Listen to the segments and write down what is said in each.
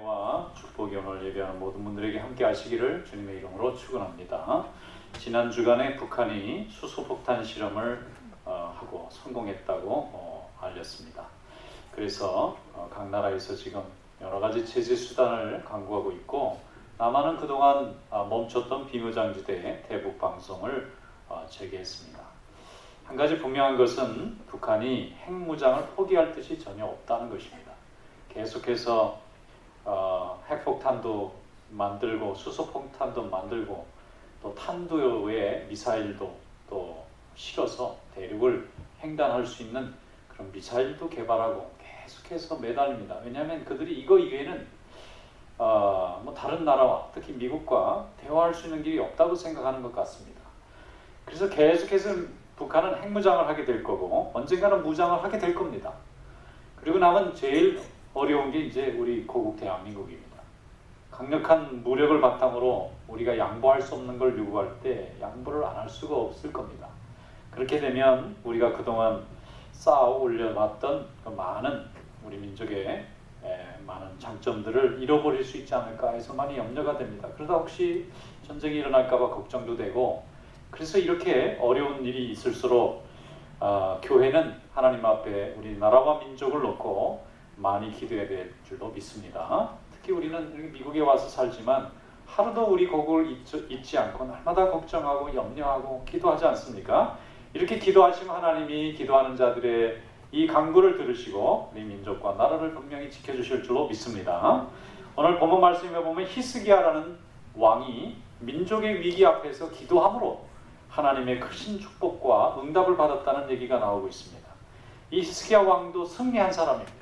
은혜와 축복이 오늘 예배하는 모든 분들에게 함께 하시기를 주님의 이름으로 축원합니다. 지난 주간에 북한이 수소폭탄 실험을 어, 하고 성공했다고 어, 알렸습니다. 그래서 어, 각 나라에서 지금 여러 가지 제재 수단을 강구하고 있고 남한은 그동안 아, 멈췄던 비무장지대의 대북 방송을 어, 재개했습니다. 한 가지 분명한 것은 북한이 핵무장을 포기할 뜻이 전혀 없다는 것입니다. 계속해서 어, 핵폭탄도 만들고 수소폭탄도 만들고 또 탄두의 미사일도 또 실어서 대륙을 횡단할 수 있는 그런 미사일도 개발하고 계속해서 매달립니다. 왜냐하면 그들이 이거 이외에는 어, 뭐 다른 나라와 특히 미국과 대화할 수 있는 길이 없다고 생각하는 것 같습니다. 그래서 계속해서 북한은 핵무장을 하게 될 거고 언젠가는 무장을 하게 될 겁니다. 그리고 남은 제일 어려운 게 이제 우리 고국 대한민국입니다. 강력한 무력을 바탕으로 우리가 양보할 수 없는 걸 요구할 때 양보를 안 할 수가 없을 겁니다. 그렇게 되면 우리가 그동안 쌓아 올려놨던 그 많은 우리 민족의 에, 많은 장점들을 잃어버릴 수 있지 않을까 해서 많이 염려가 됩니다. 그러다 혹시 전쟁이 일어날까봐 걱정도 되고 그래서 이렇게 어려운 일이 있을수록 어, 교회는 하나님 앞에 우리 나라와 민족을 놓고 많이 기도해야 될 줄로 믿습니다. 특히 우리는 미국에 와서 살지만 하루도 우리 고국을 잊지, 않고 날마다 걱정하고 염려하고 기도하지 않습니까? 이렇게 기도하시면 하나님이 기도하는 자들의 이 간구를 들으시고 우리 민족과 나라를 분명히 지켜주실 줄로 믿습니다. 오늘 본문 말씀에 보면 히스기야라는 왕이 민족의 위기 앞에서 기도함으로 하나님의 크신 축복과 응답을 받았다는 얘기가 나오고 있습니다. 이 히스기야 왕도 승리한 사람입니다.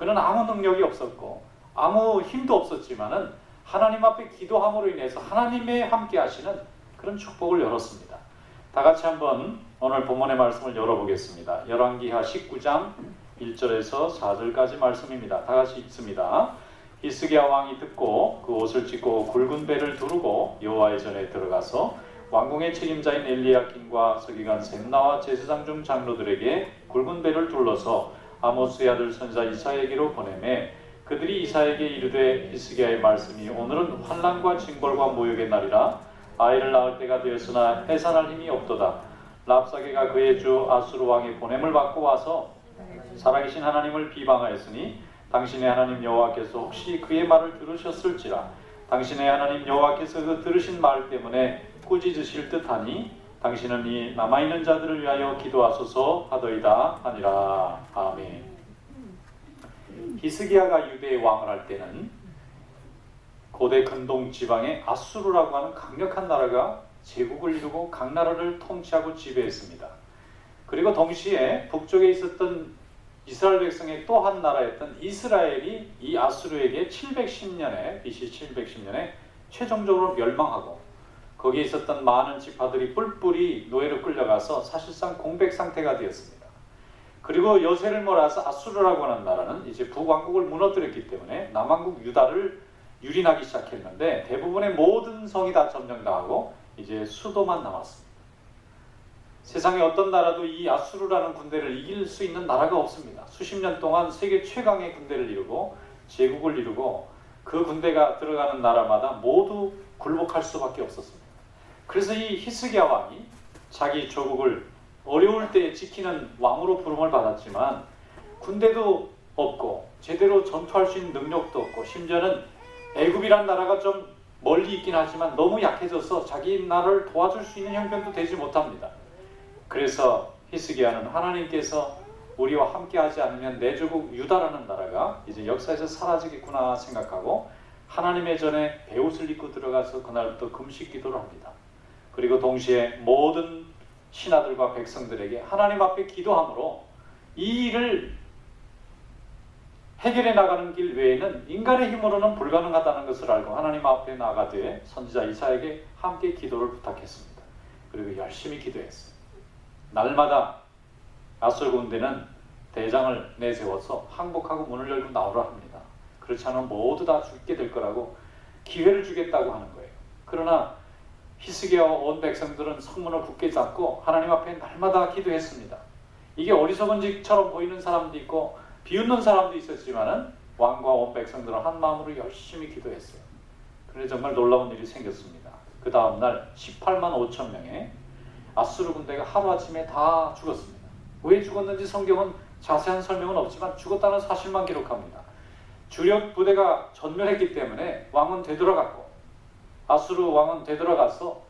그는 아무 능력이 없었고 아무 힘도 없었지만은 하나님 앞에 기도함으로 인해서 하나님의 함께 하시는 그런 축복을 열었습니다. 다 같이 한번 오늘 본문의 말씀을 열어보겠습니다. 열왕기하 19장 1절에서 4절까지 말씀입니다. 다 같이 읽습니다. 히스기야 왕이 듣고 그 옷을 찢고 굵은 배를 두르고 여호와의 전에 들어가서 왕궁의 책임자인 엘리야kim과 서기관 셈나와 제사장 중 장로들에게 굵은 배를 둘러서 아모스의 아들 선자 이사에게로 보내매 그들이 이사에게 이르되 히스기야의 말씀이 오늘은 환란과 징벌과 모욕의 날이라 아이를 낳을 때가 되었으나 해산할 힘이 없도다. 랍사게가 그의 주 아수르 왕의 보냄을 받고 와서 살아계신 하나님을 비방하였으니 당신의 하나님 여호와께서 혹시 그의 말을 들으셨을지라. 당신의 하나님 여호와께서 그 들으신 말 때문에 꾸짖으실 듯하니 당신은 이 남아있는 자들을 위하여 기도하소서 하더이다 하니라 아멘 히스기야가 유대의 왕을 할 때는 고대 근동 지방의 아수르라고 하는 강력한 나라가 제국을 이루고 각 나라를 통치하고 지배했습니다. 그리고 동시에 북쪽에 있었던 이스라엘 백성의 또 한 나라였던 이스라엘이 이 아수르에게 710년에 BC 710년에 최종적으로 멸망하고 거기에 있었던 많은 지파들이 뿔뿔이 노예로 끌려가서 사실상 공백 상태가 되었습니다. 그리고 여세를 몰아서 아수르라고 하는 나라는 이제 북왕국을 무너뜨렸기 때문에 남왕국 유다를 유린하기 시작했는데 대부분의 모든 성이 다 점령당하고 이제 수도만 남았습니다. 세상에 어떤 나라도 이 아수르라는 군대를 이길 수 있는 나라가 없습니다. 수십 년 동안 세계 최강의 군대를 이루고 제국을 이루고 그 군대가 들어가는 나라마다 모두 굴복할 수밖에 없었습니다. 그래서 이 히스기야 왕이 자기 조국을 어려울 때 지키는 왕으로 부름을 받았지만 군대도 없고 제대로 전투할 수 있는 능력도 없고 심지어는 애굽이란 나라가 좀 멀리 있긴 하지만 너무 약해져서 자기 나라를 도와줄 수 있는 형편도 되지 못합니다. 그래서 히스기야는 하나님께서 우리와 함께하지 않으면 내 조국 유다라는 나라가 이제 역사에서 사라지겠구나 생각하고 하나님의 전에 베옷을 입고 들어가서 그날부터 금식 기도를 합니다. 그리고 동시에 모든 신하들과 백성들에게 하나님 앞에 기도함으로 이 일을 해결해 나가는 길 외에는 인간의 힘으로는 불가능하다는 것을 알고 하나님 앞에 나가되 선지자 이사에게 함께 기도를 부탁했습니다. 그리고 열심히 기도했어요. 날마다 아술 군대는 대장을 내세워서 항복하고 문을 열고 나오라 합니다. 그렇지 않으면 모두 다 죽게 될 거라고 기회를 주겠다고 하는 거예요. 그러나 히스기야와 온 백성들은 성문을 굳게 잡고 하나님 앞에 날마다 기도했습니다. 이게 어리석은 짓처럼 보이는 사람도 있고 비웃는 사람도 있었지만은 왕과 온 백성들은 한 마음으로 열심히 기도했어요. 그런데 정말 놀라운 일이 생겼습니다. 그 다음 날 18만 5천 명의 아수르 군대가 하루아침에 다 죽었습니다. 왜 죽었는지 성경은 자세한 설명은 없지만 죽었다는 사실만 기록합니다. 주력 부대가 전멸했기 때문에 왕은 되돌아갔고 아수르 왕은 되돌아가서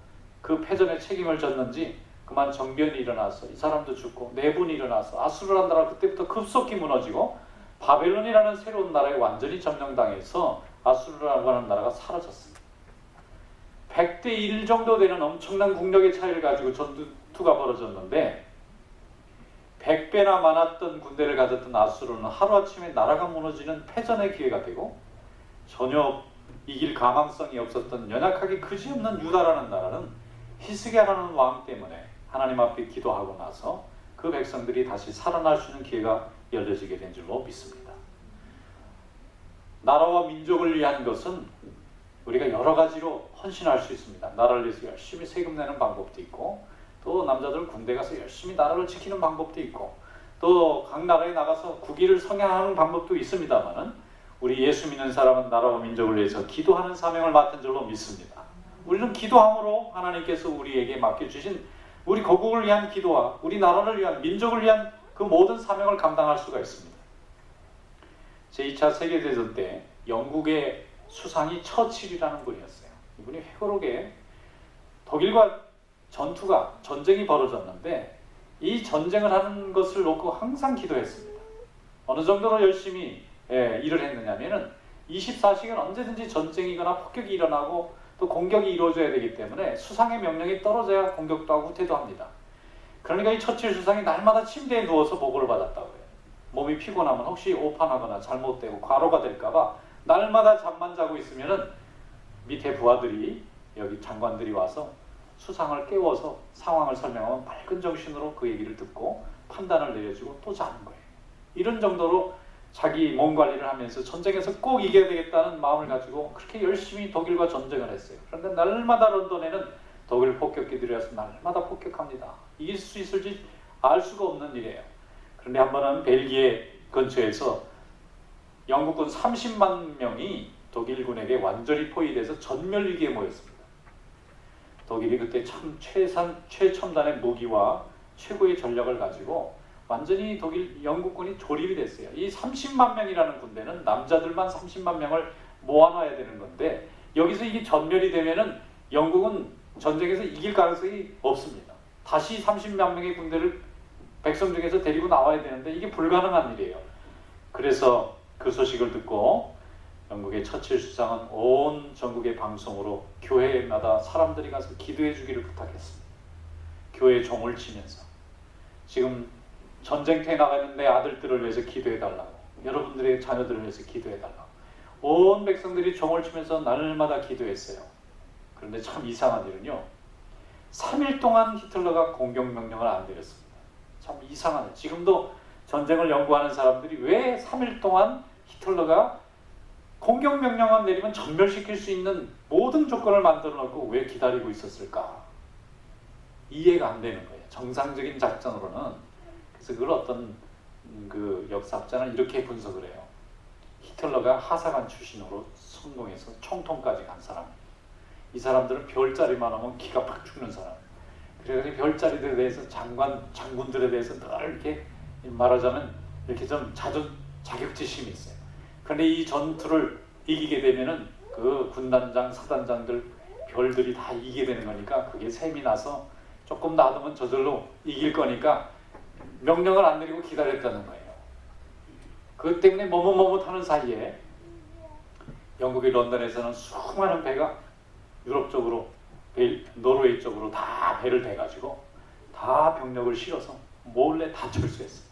그 패전에 책임을 졌는지 그만 정변이 일어나서 이 사람도 죽고 내분이 일어나서 아수르라는 나라 그때부터 급속히 무너지고 바벨론이라는 새로운 나라에 완전히 점령당해서 아수르라고 하는 나라가 사라졌습니다. 100대 1 정도 되는 엄청난 국력의 차이를 가지고 전투가 벌어졌는데 100배나 많았던 군대를 가졌던 아수르는 하루아침에 나라가 무너지는 패전의 기회가 되고 전혀 이길 가망성이 없었던 연약하게 그지없는 유다라는 나라는 히스기야라는 왕 때문에 하나님 앞에 기도하고 나서 그 백성들이 다시 살아날 수 있는 기회가 열려지게 된 줄로 믿습니다. 나라와 민족을 위한 것은 우리가 여러 가지로 헌신할 수 있습니다. 나라를 위해서 열심히 세금 내는 방법도 있고 또 남자들 군대 가서 열심히 나라를 지키는 방법도 있고 또 각 나라에 나가서 국위를 성행하는 방법도 있습니다만은 우리 예수 믿는 사람은 나라와 민족을 위해서 기도하는 사명을 맡은 줄로 믿습니다. 우리는 기도함으로 하나님께서 우리에게 맡겨주신 우리 거국을 위한 기도와 우리 나라를 위한 민족을 위한 그 모든 사명을 감당할 수가 있습니다. 제2차 세계대전 때 영국의 수상이 처칠이라는 분이었어요. 이분이 회고록에 독일과 전투가 전쟁이 벌어졌는데 이 전쟁을 하는 것을 놓고 항상 기도했습니다. 어느 정도로 열심히 예, 일을 했느냐면은 24시간 언제든지 전쟁이거나 폭격이 일어나고 또 공격이 이루어져야 되기 때문에 수상의 명령이 떨어져야 공격도 하고 후퇴도 합니다. 그러니까 이 처칠 수상이 날마다 침대에 누워서 보고를 받았다고 해요. 몸이 피곤하면 혹시 오판하거나 잘못되고 과로가 될까봐 날마다 잠만 자고 있으면은 밑에 부하들이 여기 장관들이 와서 수상을 깨워서 상황을 설명하면 맑은 정신으로 그 얘기를 듣고 판단을 내려주고 또 자는 거예요. 이런 정도로 자기 몸 관리를 하면서 전쟁에서 꼭 이겨야 되겠다는 마음을 가지고 그렇게 열심히 독일과 전쟁을 했어요. 그런데 날마다 런던에는 독일 폭격기들이 와서 날마다 폭격합니다. 이길 수 있을지 알 수가 없는 일이에요. 그런데 한 번은 벨기에 근처에서 영국군 30만 명이 독일군에게 완전히 포위돼서 전멸 위기에 모였습니다. 독일이 그때 참 최산 최첨단의 무기와 최고의 전력을 가지고 완전히 독일 영국군이 조립이 됐어요. 이 30만 명이라는 군대는 남자들만 30만 명을 모아놔야 되는 건데 여기서 이게 전멸이 되면은 영국은 전쟁에서 이길 가능성이 없습니다. 다시 30만 명의 군대를 백성 중에서 데리고 나와야 되는데 이게 불가능한 일이에요. 그래서 그 소식을 듣고 영국의 처칠 수상은 온 전국의 방송으로 교회마다 사람들이 가서 기도해 주기를 부탁했습니다. 교회 종을 치면서 지금 전쟁터에 나가 있는 내 아들들을 위해서 기도해 달라고 여러분들의 자녀들을 위해서 기도해 달라고 온 백성들이 종을 치면서 날마다 기도했어요. 그런데 참 이상한 일은요. 3일 동안 히틀러가 공격 명령을 안 내렸습니다. 참 이상한 일. 지금도 전쟁을 연구하는 사람들이 왜 3일 동안 히틀러가 공격 명령만 내리면 전멸시킬 수 있는 모든 조건을 만들어 놓고 왜 기다리고 있었을까? 이해가 안 되는 거예요. 정상적인 작전으로는 그래서 그걸 어떤 음, 그 역사학자는 이렇게 분석을 해요. 히틀러가 하사관 출신으로 성공해서 총통까지 간 사람. 이 사람들은 별자리만 하면 기가 팍 죽는 사람. 그래서 별자리들에 대해서 장관 장군들에 대해서 늘 이렇게 말하자면 이렇게 좀 자존 자격지심이 있어요. 그런데 이 전투를 이기게 되면은 그 군단장, 사단장들 별들이 다 이기게 되는 거니까 그게 셈이 나서 조금 놔두면 저절로 이길 거니까 명령을 안 내리고 기다렸다는 거예요. 그 때문에 머뭇머뭇하는 사이에 영국의 런던에서는 수많은 배가 유럽 쪽으로 벨, 노르웨이 쪽으로 다 배를 대가지고 다 병력을 실어서 몰래 다 철수했어요.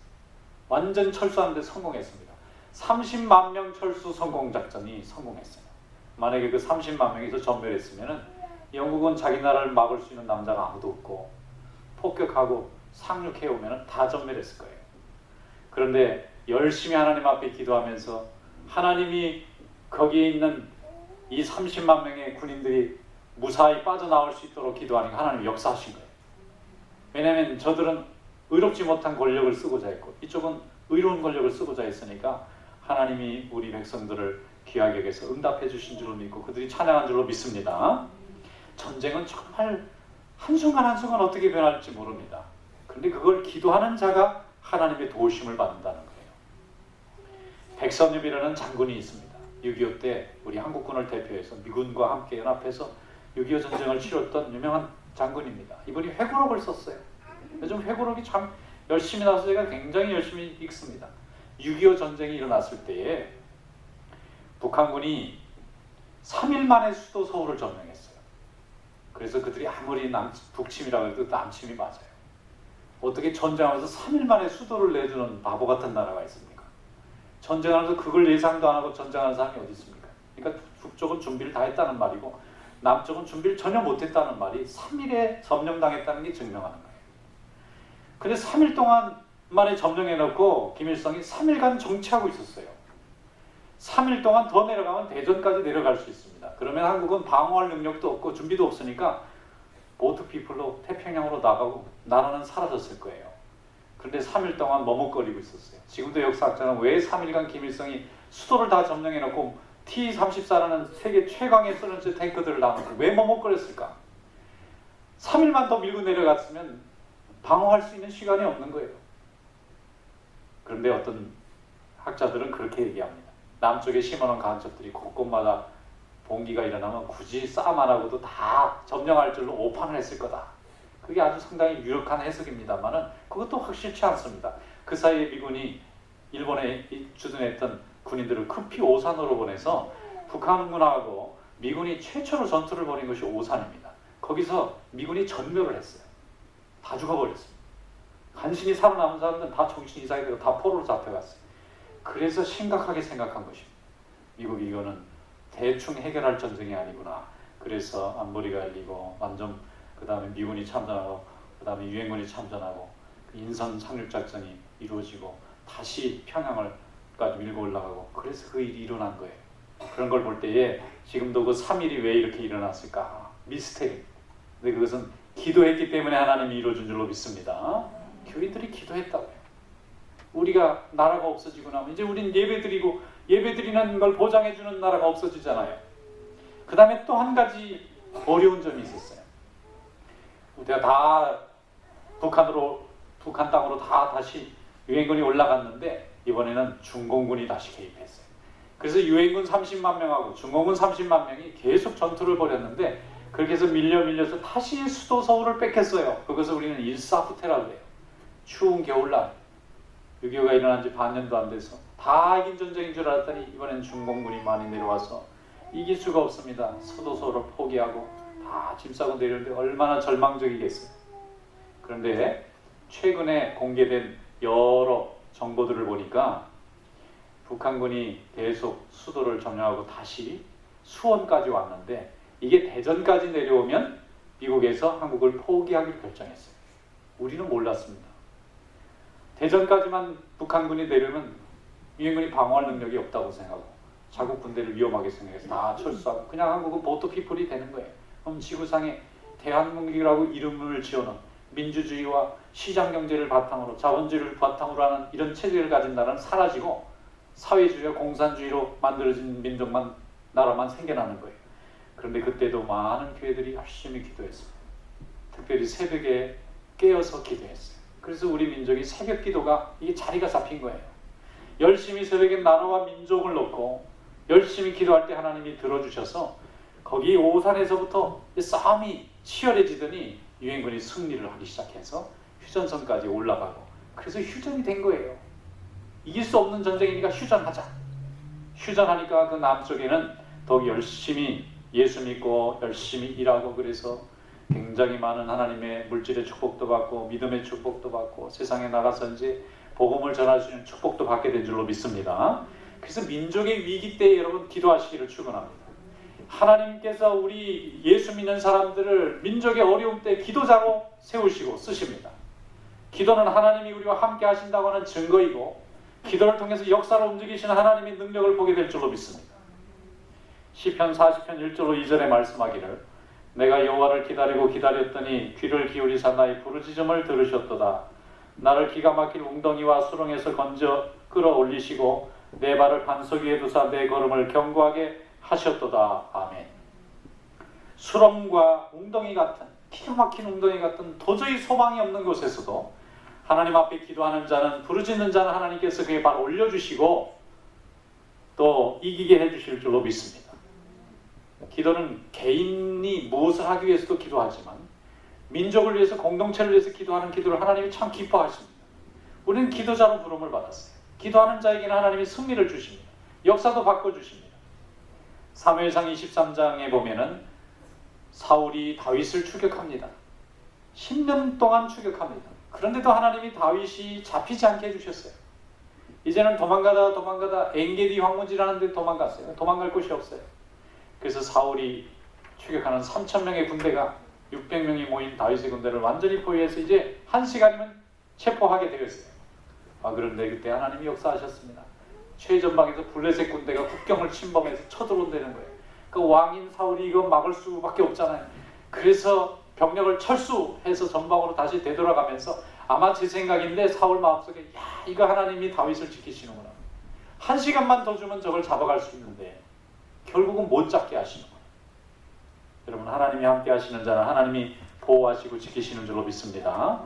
완전 철수하는데 성공했습니다. 30만 명 철수 성공 작전이 성공했어요. 만약에 그 30만 명에서 전멸했으면은 영국은 자기 나라를 막을 수 있는 남자가 아무도 없고 폭격하고 상륙해 오면은 다 전멸했을 거예요. 그런데 열심히 하나님 앞에 기도하면서 하나님이 거기에 있는 이 30만 명의 군인들이 무사히 빠져나올 수 있도록 기도하니까 하나님 역사하신 거예요. 왜냐하면 저들은 의롭지 못한 권력을 쓰고자 했고 이쪽은 의로운 권력을 쓰고자 했으니까 하나님이 우리 백성들을 귀하게 여겨서 응답해 주신 줄로 믿고 그들이 찬양한 줄로 믿습니다. 전쟁은 정말 한순간 한순간 어떻게 변할지 모릅니다. 그런데 그걸 기도하는 자가 하나님의 도우심을 받는다는 거예요. 백선엽이라는 장군이 있습니다. 6.25 때 우리 한국군을 대표해서 미군과 함께 연합해서 6.25 전쟁을 치렀던 유명한 장군입니다. 이분이 회고록을 썼어요. 요즘 회고록이 참 열심히 나서 제가 굉장히 열심히 읽습니다. 6.25 전쟁이 일어났을 때에 북한군이 3일 만에 수도 서울을 점령했어요. 그래서 그들이 아무리 남, 북침이라고 해도 남침이 맞아요. 어떻게 전쟁하면서 3일 만에 수도를 내주는 바보 같은 나라가 있습니까? 전쟁하면서 그걸 예상도 안 하고 전쟁하는 사람이 어디 있습니까? 그러니까 북쪽은 준비를 다 했다는 말이고 남쪽은 준비를 전혀 못했다는 말이 3일에 점령당했다는 게 증명하는 거예요. 근데 3일 동안 만에 점령해놓고 김일성이 3일간 정치하고 있었어요. 3일 동안 더 내려가면 대전까지 내려갈 수 있습니다. 그러면 한국은 방어할 능력도 없고 준비도 없으니까 보트 피플로 태평양으로 나가고 나라는 사라졌을 거예요. 그런데 3일 동안 머뭇거리고 있었어요. 지금도 역사학자는 왜 3일간 김일성이 수도를 다 점령해놓고 T-34라는 세계 최강의 소련제 탱크들을 나놓고 왜 머뭇거렸을까? 3일만 더 밀고 내려갔으면 방어할 수 있는 시간이 없는 거예요. 그런데 어떤 학자들은 그렇게 얘기합니다. 남쪽에 심어놓은 간첩들이 곳곳마다 봉기가 일어나면 굳이 싸움 안 하고도 다 점령할 줄로 오판을 했을 거다. 그게 아주 상당히 유력한 해석입니다만은 그것도 확실치 않습니다. 그 사이에 미군이 일본에 주둔했던 군인들을 급히 오산으로 보내서 북한군하고 미군이 최초로 전투를 벌인 것이 오산입니다. 거기서 미군이 전멸을 했어요. 다 죽어버렸습니다. 간신히 살아남은 사람들은 다 정신 이상이 되고 다 포로로 잡혀갔어요. 그래서 심각하게 생각한 것입니다. 미국이 이거는 대충 해결할 전쟁이 아니구나. 그래서 안보리가 열리고 완전 그 다음에 미군이 참전하고 그 다음에 유엔군이 참전하고 그 인선 상륙 작전이 이루어지고 다시 평양을까지 밀고 올라가고 그래서 그 일이 일어난 거예요. 그런 걸 볼 때에 지금도 그 3일이 왜 이렇게 일어났을까 미스테리. 근데 그것은 기도했기 때문에 하나님이 이루어준 줄로 믿습니다. 교인들이 기도했다고요. 우리가 나라가 없어지고 나면 이제 우린 예배 드리고 예배드리는 걸 보장해주는 나라가 없어지잖아요. 그 다음에 또 한 가지 어려운 점이 있었어요. 우리가 다 북한으로 북한 땅으로 다 다시 유엔군이 올라갔는데 이번에는 중공군이 다시 개입했어요. 그래서 유엔군 30만 명하고 중공군 30만 명이 계속 전투를 벌였는데 그렇게 해서 밀려 밀려서 다시 수도 서울을 뺏겼어요. 그것을 우리는 일사후퇴라고 해요. 추운 겨울날 6.25가 일어난 지 반년도 안 돼서 다 이긴 전쟁인 줄 알았더니 이번엔 중공군이 많이 내려와서 이길 수가 없습니다. 수도 서울을 포기하고 다 짐 싸고 내려오는데 얼마나 절망적이겠어요. 그런데 최근에 공개된 여러 정보들을 보니까 북한군이 계속 수도를 점령하고 다시 수원까지 왔는데 이게 대전까지 내려오면 미국에서 한국을 포기하기로 결정했어요. 우리는 몰랐습니다. 대전까지만 북한군이 내려면 유엔군이 방어할 능력이 없다고 생각하고 자국 군대를 위험하게 생각해서 다 철수하고 그냥 한국은 보트 피플이 되는 거예요. 그럼 지구상에 대한민국이라고 이름을 지어놓은 민주주의와 시장 경제를 바탕으로 자본주의를 바탕으로 하는 이런 체제를 가진 나라는 사라지고 사회주의와 공산주의로 만들어진 민족만 나라만 생겨나는 거예요. 그런데 그때도 많은 교회들이 열심히 기도했습니다. 특별히 새벽에 깨어서 기도했어요. 그래서 우리 민족이 새벽 기도가 이게 자리가 잡힌 거예요. 열심히 새벽에 나라와 민족을 놓고 열심히 기도할 때 하나님이 들어주셔서 거기 오산에서부터 싸움이 치열해지더니 유엔군이 승리를 하기 시작해서 휴전선까지 올라가고 그래서 휴전이 된 거예요. 이길 수 없는 전쟁이니까 휴전하자. 휴전하니까 그 남쪽에는 더욱 열심히 예수 믿고 열심히 일하고 그래서 굉장히 많은 하나님의 물질의 축복도 받고 믿음의 축복도 받고 세상에 나가서 이제 복음을 전할 수 있는 축복도 받게 된 줄로 믿습니다. 그래서 민족의 위기 때 여러분 기도하시기를 축원합니다. 하나님께서 우리 예수 믿는 사람들을 민족의 어려움 때 기도자로 세우시고 쓰십니다. 기도는 하나님이 우리와 함께 하신다고 하는 증거이고 기도를 통해서 역사를 움직이시는 하나님의 능력을 보게 될 줄로 믿습니다. 시편 40편 1절로 2절에 말씀하기를 내가 여호와를 기다리고 기다렸더니 귀를 기울이사 나의 부르짖음을 들으셨도다. 나를 기가 막힐 웅덩이와 수렁에서 건져 끌어올리시고 내 발을 반석 위에 두사 내 걸음을 견고하게 하셨도다. 아멘. 수렁과 웅덩이 같은 기가 막힌 웅덩이 같은 도저히 소망이 없는 곳에서도 하나님 앞에 기도하는 자는 부르짖는 자는 하나님께서 그의 발 올려주시고 또 이기게 해주실 줄로 믿습니다. 기도는 개인이 무엇을 하기 위해서도 기도하지만 민족을 위해서 공동체를 위해서 기도하는 기도를 하나님이 참 기뻐하십니다. 우리는 기도자로 부름을 받았어요. 기도하는 자에게는 하나님이 승리를 주십니다. 역사도 바꿔주십니다. 사무엘상 23장에 보면은 사울이 다윗을 추격합니다. 10년 동안 추격합니다. 그런데도 하나님이 다윗이 잡히지 않게 해주셨어요. 이제는 도망가다 도망가다 엔게디 황무지라는 데 도망갔어요. 도망갈 곳이 없어요. 그래서 사울이 추격하는 3천 명의 군대가 600명이 모인 다윗의 군대를 완전히 포위해서 이제 한 시간이면 체포하게 되었어요. 아 그런데 그때 하나님이 역사하셨습니다. 최전방에서 블레셋 군대가 국경을 침범해서 쳐들어온다는 거예요. 그 왕인 사울이 이거 막을 수밖에 없잖아요. 그래서 병력을 철수해서 전방으로 다시 되돌아가면서 아마 제 생각인데 사울 마음속에 야 이거 하나님이 다윗을 지키시는구나. 한 시간만 더 주면 저걸 잡아갈 수 있는데 결국은 못 잡게 하시는구나. 여러분 하나님이 함께 하시는 자는 하나님이 보호하시고 지키시는 줄로 믿습니다.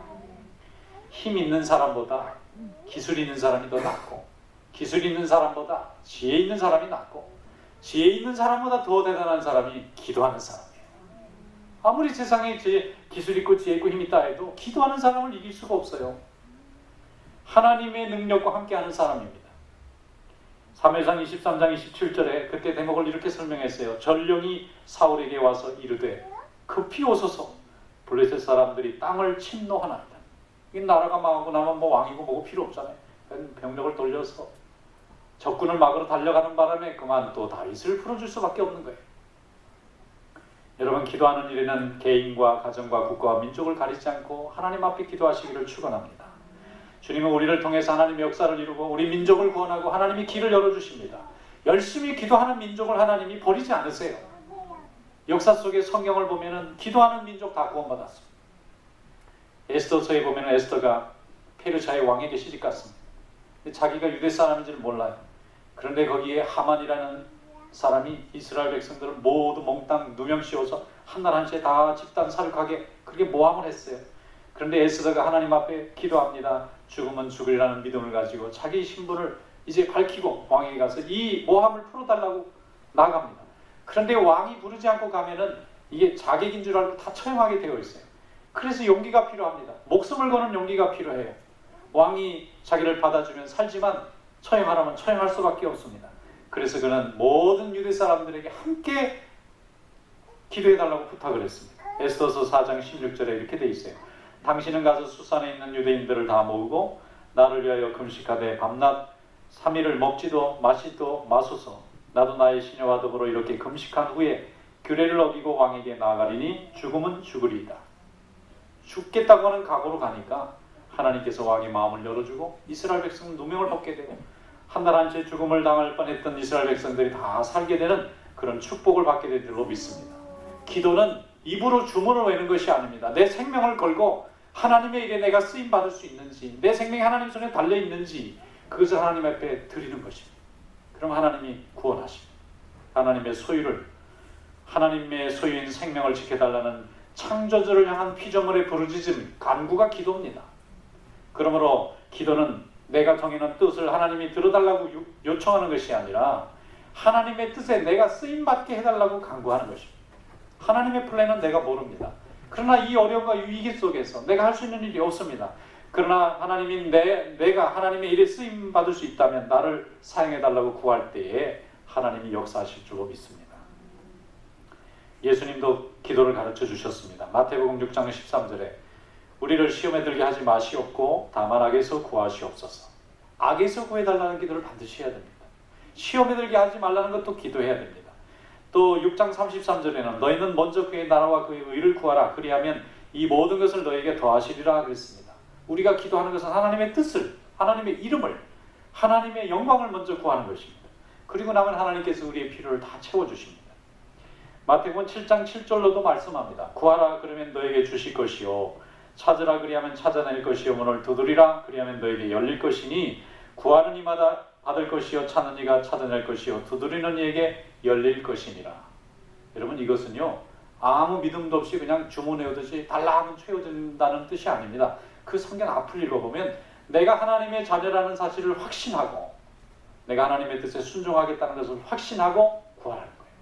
힘 있는 사람보다 기술 있는 사람이 더 낫고 기술 있는 사람보다 지혜 있는 사람이 낫고 지혜 있는 사람보다 더 대단한 사람이 기도하는 사람이에요. 아무리 세상에 지 기술 있고 지혜 있고 힘 있다 해도 기도하는 사람을 이길 수가 없어요. 하나님의 능력과 함께하는 사람입니다. 3회상 23장 27절에 그때 대목을 이렇게 설명했어요. 전령이 사울에게 와서 이르되 급히 오소서 블레셋 사람들이 땅을 침노하나이다. 이 나라가 망하고 나면 뭐 왕이고 뭐고 필요 없잖아요. 병력을 돌려서 적군을 막으러 달려가는 바람에 그만 또 다윗을 풀어줄 수밖에 없는 거예요. 여러분 기도하는 일에는 개인과 가정과 국가와 민족을 가리지 않고 하나님 앞에 기도하시기를 축원합니다. 주님은 우리를 통해서 하나님의 역사를 이루고 우리 민족을 구원하고 하나님이 길을 열어주십니다. 열심히 기도하는 민족을 하나님이 버리지 않으세요. 역사 속에 성경을 보면은 기도하는 민족 다 구원받았습니다. 에스더서에 보면 에스더가 페르시아의 왕에게 시집 갔습니다. 자기가 유대 사람인지를 몰라요. 그런데 거기에 하만이라는 사람이 이스라엘 백성들을 모두 몽땅 누명 씌워서 한날 한시에 다 집단 사륙하게 그렇게 모함을 했어요. 그런데 에스더가 하나님 앞에 기도합니다. 죽으면 죽으리라는 믿음을 가지고 자기 신분을 이제 밝히고 왕에게 가서 이 모함을 풀어달라고 나갑니다. 그런데 왕이 부르지 않고 가면은 이게 자객인 줄 알고 다 처형하게 되어 있어요. 그래서 용기가 필요합니다. 목숨을 거는 용기가 필요해요. 왕이 자기를 받아주면 살지만 처형하라면 처형할 수밖에 없습니다. 그래서 그는 모든 유대 사람들에게 함께 기도해달라고 부탁을 했습니다. 에스더서 4장 16절에 이렇게 돼 있어요. 당신은 가서 수산에 있는 유대인들을 다 모으고 나를 위하여 금식하되 밤낮 3일을 먹지도 마시도 마소서 나도 나의 시녀와 더불어 이렇게 금식한 후에 규례를 어기고 왕에게 나아가리니 죽음은 죽으리이다. 죽겠다고 하는 각오로 가니까 하나님께서 왕의 마음을 열어주고 이스라엘 백성은 누명을 벗게 되고 한날 한시에 죽음을 당할 뻔했던 이스라엘 백성들이 다 살게 되는 그런 축복을 받게 될 줄로 믿습니다. 기도는 입으로 주문을 외는 것이 아닙니다. 내 생명을 걸고 하나님의 일에 내가 쓰임 받을 수 있는지, 내 생명이 하나님 손에 달려 있는지 그것을 하나님 앞에 드리는 것입니다. 그럼 하나님이 구원하십니다. 하나님의 소유를 하나님의 소유인 생명을 지켜달라는 창조주를 향한 피조물의 부르짖음, 간구가 기도입니다. 그러므로 기도는 내가 정해놓은 뜻을 하나님이 들어달라고 요청하는 것이 아니라 하나님의 뜻에 내가 쓰임 받게 해달라고 간구하는 것입니다. 하나님의 플랜은 내가 모릅니다. 그러나 이 어려움과 위기 속에서 내가 할 수 있는 일이 없습니다. 그러나 하나님이 내, 내가 하나님의 일에 쓰임 받을 수 있다면 나를 사용해 달라고 구할 때에 하나님이 역사하실 줄로 믿습니다. 예수님도 기도를 가르쳐 주셨습니다. 마태복음 6장 13절에 우리를 시험에 들게 하지 마시옵고 다만 악에서 구하시옵소서. 악에서 구해 달라는 기도를 반드시 해야 됩니다. 시험에 들게 하지 말라는 것도 기도해야 됩니다. 또 6장 33절에는 너희는 먼저 그의 나라와 그의 의를 구하라 그리하면 이 모든 것을 너에게 더하시리라 그랬습니다. 우리가 기도하는 것은 하나님의 뜻을 하나님의 이름을 하나님의 영광을 먼저 구하는 것입니다. 그리고 나면 하나님께서 우리의 필요를 다 채워 주십니다. 마태복음 7장 7절로도 말씀합니다. 구하라 그러면 너에게 주실 것이요 찾으라 그리하면 찾아낼 것이요 문을 두드리라 그리하면 너에게 열릴 것이니 구하는 이마다 받을 것이요 찾는 이가 찾아낼 것이요 두드리는 이에게 열릴 것이니라. 여러분 이것은요 아무 믿음도 없이 그냥 주문해오듯이 달라 하면 채워진다는 뜻이 아닙니다. 그 성경 앞을 읽어보면 내가 하나님의 자녀라는 사실을 확신하고 내가 하나님의 뜻에 순종하겠다는 것을 확신하고 구하라는 거예요.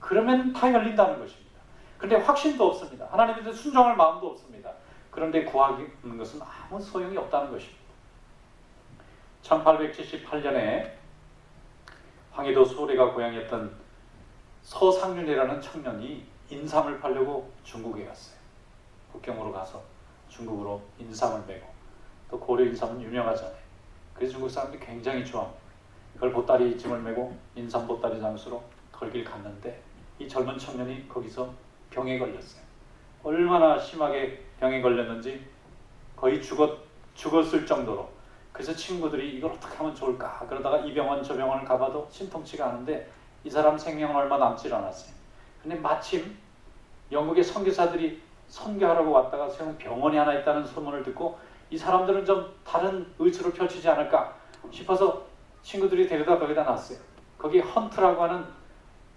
그러면 다 열린다는 것입니다. 근데 확신도 없습니다. 하나님의 뜻에 순종할 마음도 없습니다. 그런데 구하는 것은 아무 소용이 없다는 것입니다. 1878년에 황해도 소래가 고향이었던 서상윤이라는 청년이 인삼을 팔려고 중국에 갔어요. 국경으로 가서 중국으로 인삼을 메고 또 고려 인삼은 유명하잖아요. 그래서 중국 사람들이 굉장히 좋아합니다. 그걸 보따리 짐을 메고 인삼 보따리 장수로 걸길 갔는데 이 젊은 청년이 거기서 병에 걸렸어요. 얼마나 심하게 병에 걸렸는지 거의 죽었, 죽었을 정도로 그래서 친구들이 이걸 어떻게 하면 좋을까 그러다가 이 병원 저 병원을 가봐도 심통치가 않은데 이 사람 생명은 얼마 남질 않았어요. 근데 마침 영국의 선교사들이 선교하라고 왔다가 세운 병원이 하나 있다는 소문을 듣고 이 사람들은 좀 다른 의술을 펼치지 않을까 싶어서 친구들이 데려다 거기다 놨어요. 거기 헌트라고 하는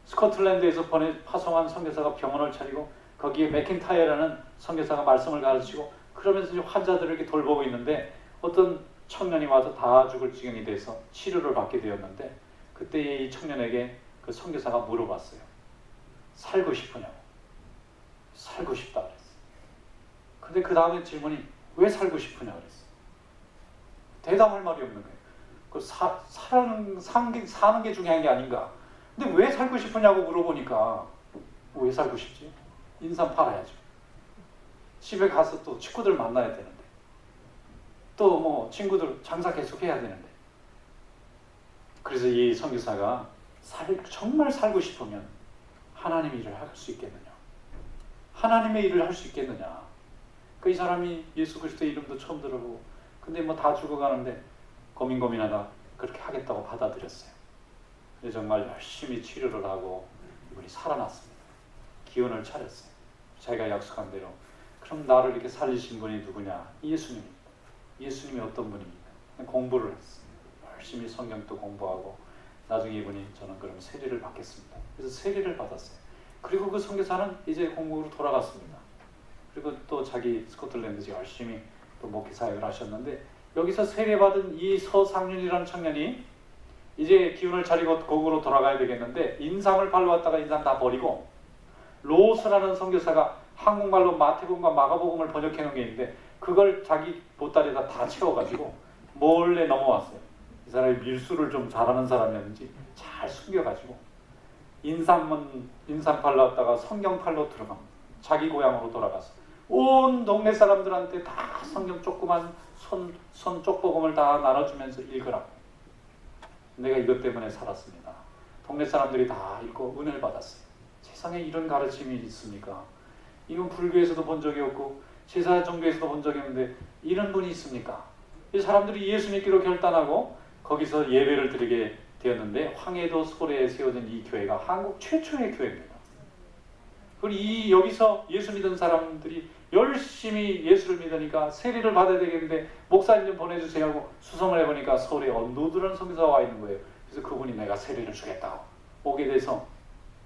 스코틀랜드에서 보내 파송한 선교사가 병원을 차리고 거기에 맥킨타이어라는 선교사가 말씀을 가르치고 그러면서 이제 환자들을 이렇게 돌보고 있는데 어떤 청년이 와서 다 죽을 지경이 돼서 치료를 받게 되었는데 그때 이 청년에게 그 선교사가 물어봤어요. 살고 싶으냐고. 살고 싶다 그랬어. 근데 그 다음에 질문이 왜 살고 싶으냐 그랬어. 대답할 말이 없는 거예요. 그 사, 사는, 사는, 게, 사는 게 중요한 게 아닌가. 근데 왜 살고 싶으냐고 물어보니까 왜 살고 싶지? 인삼 팔아야죠. 집에 가서 또 친구들 만나야 되는데. 또 뭐 친구들 장사 계속 해야 되는데. 그래서 이 선교사가 살, 정말 살고 싶으면 하나님의 일을 할 수 있겠느냐? 하나님의 일을 할 수 있겠느냐? 그 이 사람이 예수 그리스도의 이름도 처음 들어보고 근데 뭐 다 죽어가는데 고민 고민하다 그렇게 하겠다고 받아들였어요. 근데 정말 열심히 치료를 하고 이분이 살아났습니다. 기운을 차렸어요. 자기가 약속한 대로 그럼 나를 이렇게 살리신 분이 누구냐? 예수님입니다. 예수님이 어떤 분입니까? 공부를 했어요. 열심히 성경도 공부하고 나중에 이분이 저는 그럼 세례를 받겠습니다. 그래서 세례를 받았어요. 그리고 그 선교사는 이제 공국으로 돌아갔습니다. 그리고 또 자기 스코틀랜드에서 열심히 또 목회 사역을 하셨는데 여기서 세례받은 이 서상윤이라는 청년이 이제 기운을 차리고 거국으로 돌아가야 되겠는데 인삼을 팔러 왔다가 인삼 다 버리고 로스라는 선교사가 한국말로 마태복음과 마가복음을 번역해 놓은 게 있는데 그걸 자기 보따리에다 다 채워가지고 몰래 넘어왔어요. 이 사람이 밀수를 좀 잘하는 사람이었는지 잘 숨겨가지고 인삼은 인삼 팔러 왔다가 성경 팔러 들어갑니다. 자기 고향으로 돌아가서 온 동네 사람들한테 다 성경 조그만 손, 손 쪽복음을 다 나눠주면서 읽으라고. 내가 이것 때문에 살았습니다. 동네 사람들이 다 읽고 은혜를 받았어요. 세상에 이런 가르침이 있습니까? 이건 불교에서도 본 적이 없고 제사 종교에서도 본 적이 없는데 이런 분이 있습니까? 이 사람들이 예수 믿기로 결단하고 거기서 예배를 드리게 되었는데 황해도 소래에 세워진 이 교회가 한국 최초의 교회입니다. 그리고 이 여기서 예수 믿은 사람들이 열심히 예수를 믿으니까 세례를 받아야 되겠는데 목사님 좀 보내주세요 하고 수성을 해보니까 서울에 언노드라는 선교사가 와 있는 거예요. 그래서 그분이 내가 세례를 주겠다고 오게 돼서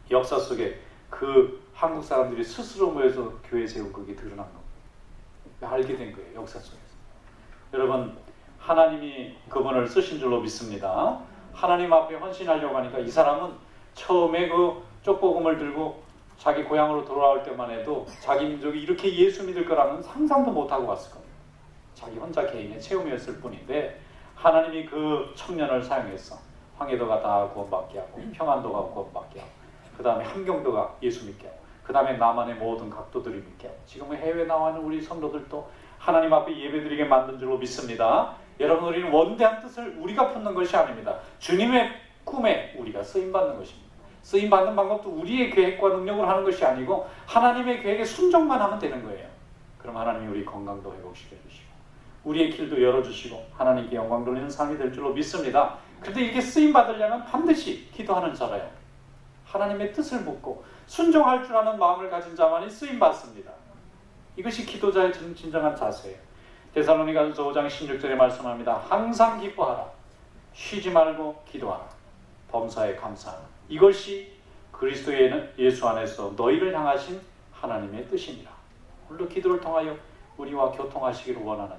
역사 속에 그 한국 사람들이 스스로 모여서 교회 세운 그게 드러난 겁니다. 알게 된 거예요. 역사 속에서. 여러분 하나님이 그분을 쓰신 줄로 믿습니다. 하나님 앞에 헌신하려고 하니까 이 사람은 처음에 그 쪽복음을 들고 자기 고향으로 돌아올 때만 해도 자기 민족이 이렇게 예수 믿을 거라는 상상도 못하고 왔을 겁니다. 자기 혼자 개인의 체험이었을 뿐인데 하나님이 그 청년을 사용해서 황해도가 다 구원받게 하고 평안도가 구원받게 하고 그 다음에 함경도가 예수 믿게 하고 그 다음에 남한의 모든 하고 지금은 해외 나와 있는 우리 성도들도 하나님 앞에 예배드리게 만든 줄로 믿습니다. 여러분 우리는 원대한 뜻을 우리가 품는 것이 아닙니다. 주님의 꿈에 우리가 쓰임 받는 것입니다. 쓰임 받는 방법도 우리의 계획과 능력을 하는 것이 아니고 하나님의 계획에 순종만 하면 되는 거예요. 그럼 하나님이 우리 건강도 회복시켜 주시고 우리의 길도 열어 주시고 하나님께 영광 돌리는 삶이 될 줄로 믿습니다. 그런데 이렇게 쓰임 받으려면 반드시 기도하는 자라요. 하나님의 뜻을 묻고 순종할 줄 아는 마음을 가진 자만이 쓰임 받습니다. 이것이 기도자의 진정한 자세예요. 데살로니가서 5장 16절에 말씀합니다. 항상 기뻐하라. 쉬지 말고 기도하라. 범사에 감사하라. 이것이 그리스도의 예수 안에서 너희를 향하신 하나님의 뜻입니다. 오늘도 기도를 통하여 우리와 교통하시기를 원하는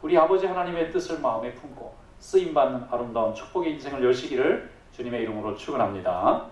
우리 아버지 하나님의 뜻을 마음에 품고 쓰임 받는 아름다운 축복의 인생을 여시기를 주님의 이름으로 축원합니다.